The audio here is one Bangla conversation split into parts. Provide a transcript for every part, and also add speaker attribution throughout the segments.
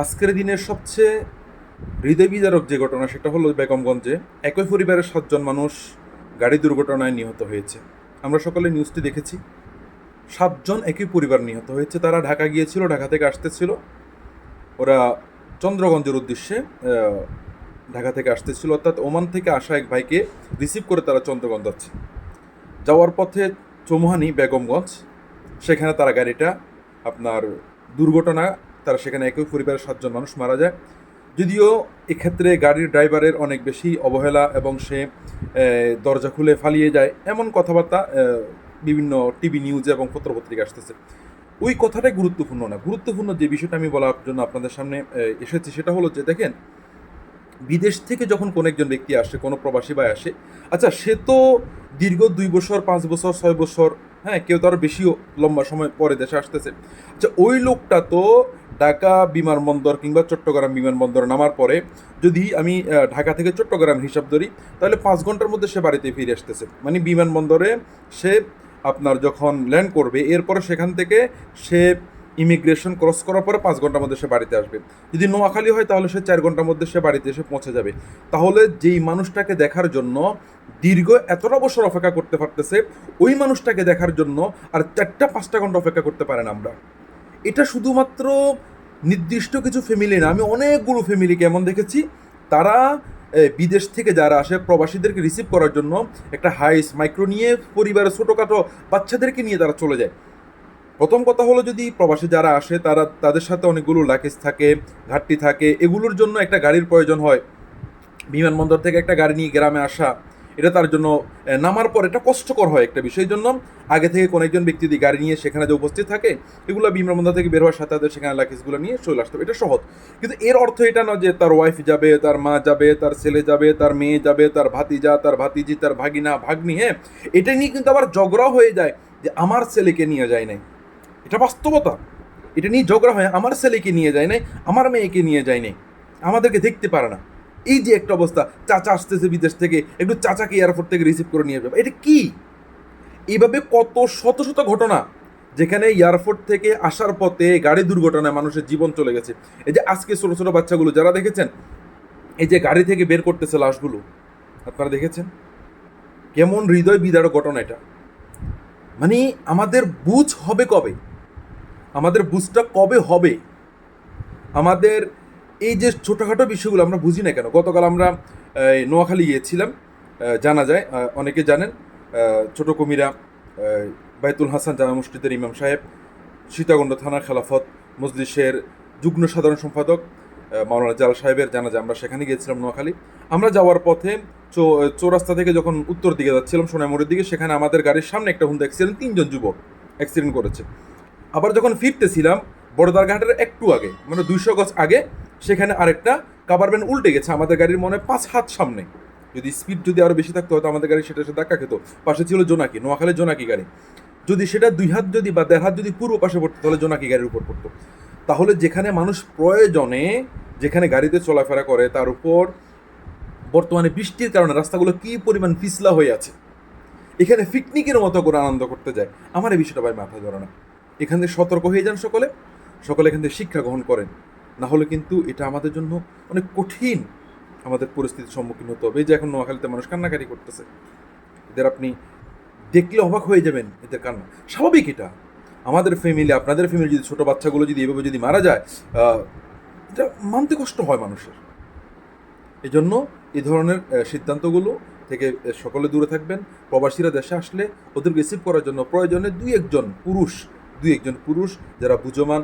Speaker 1: আজকের দিনের সবচেয়ে হৃদয় বিদারক যে ঘটনা, সেটা হলো বেগমগঞ্জে একই পরিবারের সাতজন মানুষ গাড়ি দুর্ঘটনায় নিহত হয়েছে। আমরা সকলে নিউজটি দেখেছি। সাতজন একই পরিবার নিহত হয়েছে। তারা ঢাকা গিয়েছিল, ঢাকা থেকে আসতেছিল। ওরা চন্দ্রগঞ্জের উদ্দেশ্যে ঢাকা থেকে আসতেছিল। অর্থাৎ ওমান থেকে আসা এক ভাইকে রিসিভ করে তারা চন্দ্রগঞ্জ যাচ্ছে। যাওয়ার পথে চৌমুহানি বেগমগঞ্জ। সেখানে তারা গাড়িটা আপনার দুর্ঘটনা, তারা সেখানে একই পরিবারের সাতজন মানুষ মারা যায়। যদিও এক্ষেত্রে গাড়ির ড্রাইভারের অনেক বেশি অবহেলা এবং সে দরজা খুলে ফালিয়ে যায় এমন কথাবার্তা বিভিন্ন টিভি নিউজে এবং পত্রপত্রিকা আসতেছে। ওই কথাটাই গুরুত্বপূর্ণ না। গুরুত্বপূর্ণ যে বিষয়টা আমি বলার জন্য আপনাদের সামনে এসেছি সেটা হলো যে দেখেন, বিদেশ থেকে যখন কোনো একজন ব্যক্তি আসে, কোনো প্রবাসী ভাই আসে আচ্ছা সে তো দীর্ঘ দুই বছর, পাঁচ বছর, ছয় বছর হ্যাঁ কেউ তো আরও বেশিও লম্বা সময় পরে দেশে আসতেছে। আচ্ছা ওই লোকটা তো ঢাকা বিমানবন্দর কিংবা চট্টগ্রাম বিমানবন্দর নামার পরে যদি আমি ঢাকা থেকে চট্টগ্রাম হিসাব ধরি, তাহলে পাঁচ ঘণ্টার মধ্যে সে বাড়িতে ফিরে আসতেছে। মানে বিমানবন্দরে সে আপনার যখন ল্যান্ড করবে, এরপরে সেখান থেকে সে ইমিগ্রেশন ক্রস করার পরে পাঁচ ঘণ্টার মধ্যে সে বাড়িতে আসবে। যদি নোয়াখালী হয় তাহলে সে চার ঘণ্টার মধ্যে সে বাড়িতে এসে পৌঁছে যাবে। তাহলে যেই মানুষটাকে দেখার জন্য দীর্ঘ এতটা বছর অপেক্ষা করতে পারতেছে, ওই মানুষটাকে দেখার জন্য আর চারটা, পাঁচটা ঘণ্টা অপেক্ষা করতে পারেন আমরা। এটা শুধুমাত্র নির্দিষ্ট কিছু ফ্যামিলি না, আমি অনেকগুলো ফ্যামিলিকে এমন দেখেছি, তারা বিদেশ থেকে যারা আসে, প্রবাসীদেরকে রিসিভ করার জন্য একটা হাইস মাইক্রো নিয়ে পরিবারের ছোটোখাটো বাচ্চাদেরকে নিয়ে তারা চলে যায়। প্রথম কথা হলো যদি প্রবাসী যারা আসে, তারা তাদের সাথে অনেকগুলো লাগেজ থাকে, ঘাটতি থাকে, এগুলোর জন্য একটা গাড়ির প্রয়োজন হয়। বিমানবন্দর থেকে একটা গাড়ি নিয়ে গ্রামে আসা, এটা তার জন্য নামার পর এটা কষ্টকর হয় একটা বিষয়ের জন্য আগে থেকে কোনো একজন ব্যক্তি যদি গাড়ি নিয়ে সেখানে যে উপস্থিত থাকে, এগুলো বিমানবন্দর থেকে বের হওয়ার সাথে সাথে সেখানে লাগেজগুলো নিয়ে চলে আসতে হবে। এটা সহজ। কিন্তু এর অর্থ এটা না যে তার ওয়াইফ যাবে, তার মা যাবে, তার ছেলে যাবে, তার মেয়ে যাবে, তার ভাতিজা, তার ভাতিজি, তার ভাগিনা, ভাগ্নি হ্যাঁ? এটা নিয়ে কিন্তু আবার ঝগড়া হয়ে যায় যে আমার ছেলেকে নিয়ে যায় নাই। এটা বাস্তবতা। এটা নিয়ে ঝগড়া হয়, আমার ছেলেকে নিয়ে যায় নাই, আমার মেয়েকে নিয়ে যায় নাই, আমাদেরকে দেখতে পারে না। এই যে একটা অবস্থা, চাচা আসতেছে বিদেশ থেকে, একটু চাচাকে এয়ারপোর্ট থেকে রিসিভ করে নিয়ে যাবে। এটা কি? এইভাবে কত শত শত ঘটনা, যেখানে এয়ারপোর্ট থেকে আসার পথে গাড়ি দুর্ঘটনায় মানুষের জীবন চলে গেছে। এই যে আজকে ছোটো ছোটো বাচ্চাগুলো, যারা দেখেছেন, এই যে গাড়ি থেকে বের করতেছে লাশগুলো, আপনারা দেখেছেন? কেমন হৃদয় বিদারক ঘটনা এটা। মানে আমাদের বুঝ হবে কবে? আমাদের বুঝটা কবে হবে? আমাদের এই যে ছোটোখাটো বিষয়গুলো আমরা বুঝি না কেন? গতকাল আমরা নোয়াখালী গিয়েছিলাম জানা যায় অনেকে জানেন ছোট কুমিরা বাইতুল হাসান জামা মসজিদের ইমাম সাহেব, সীতাকুণ্ড থানার খেলাফত মজলিসের যুগ্ম সাধারণ সম্পাদক মাওলানা জাল সাহেবের, জানা যায় আমরা সেখানে গিয়েছিলাম নোয়াখালী। আমরা যাওয়ার পথে চৌরাস্তা থেকে যখন উত্তর দিকে যাচ্ছিলাম সোনামুড়ির দিকে, সেখানে আমাদের গাড়ির সামনে একটা হুন্দা অ্যাক্সিডেন্ট তিনজন যুবক অ্যাক্সিডেন্ট করেছে। আবার যখন ফিরতেছিলাম বড়দার ঘাটের একটু আগে মানে দুইশো গজ আগে, সেখানে আরেকটা কাবার ভ্যান উল্টে গেছে আমাদের গাড়ির মনে পাঁচ হাত সামনে। যদি স্পিড যদি আরও বেশি থাকতো, হয়তো আমাদের গাড়ি সেটা সে ধাক্কা খেত। পাশে ছিল জোনাকি, নোয়াখালী জোনাকি গাড়ি। যদি সেটা দুই হাত যদি বা দেড় হাত যদি পূর্ব পাশে পড়তো, তাহলে জোনাকি গাড়ির উপর পড়তো। তাহলে যেখানে মানুষ প্রয়োজনে, যেখানে গাড়িতে চলাফেরা করে, তার উপর বর্তমানে বৃষ্টির কারণে রাস্তাগুলো কি পরিমাণ পিছলা হয়ে আছে। এখানে পিকনিকের মতো করে আনন্দ করতে যায়। আমার এই বিষয়টা ভাই মাথা ধরে না। এখান থেকে সতর্ক হয়ে যান সকলে। সকলে এখান থেকে শিক্ষা গ্রহণ করেন। না হলে কিন্তু এটা আমাদের জন্য অনেক কঠিন আমাদের পরিস্থিতির সম্মুখীন হতে হবে। যে এখন নোয়াখালীতে মানুষ কান্নাকাটি করতেছে। এদের আপনি দেখলে অবাক হয়ে যাবেন এদের কান্না। স্বাভাবিক এটা। আমাদের ফ্যামিলি আপনাদের ফ্যামিলি যদি ছোটো বাচ্চাগুলো যদি এভাবে যদি মারা যায় এটা মানতে কষ্ট হয় মানুষের। এই জন্য এই ধরনের সিদ্ধান্তগুলো থেকে সকলে দূরে থাকবেন। প্রবাসীরা দেশে আসলে ওদের রিসিভ করার জন্য প্রয়োজনে দুই একজন পুরুষ দুই একজন পুরুষ যারা বুঝমান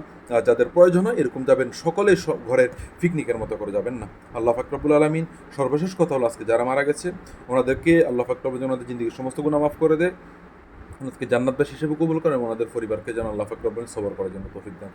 Speaker 1: যাদের প্রয়োজন হয়, এরকম যাবেন সকলে ঘরের পিকনিকের মতো করে যাবেন না আল্লাহ ফাকরাবুল আলমিন সর্বশেষ কথা হলো আজকে যারা মারা গেছে, ওনাদেরকে আল্লাহ ফাকরাবুল ওনাদের জিন্দিগির সমস্ত গুণা মাফ করে দেয় ওনাদেরকে জান্নাতবাস হিসেবে কবুল করেন ওনাদের পরিবারকে যেন আল্লাহ ফাকরাবুল সবর করার জন্য তৌফিক দান।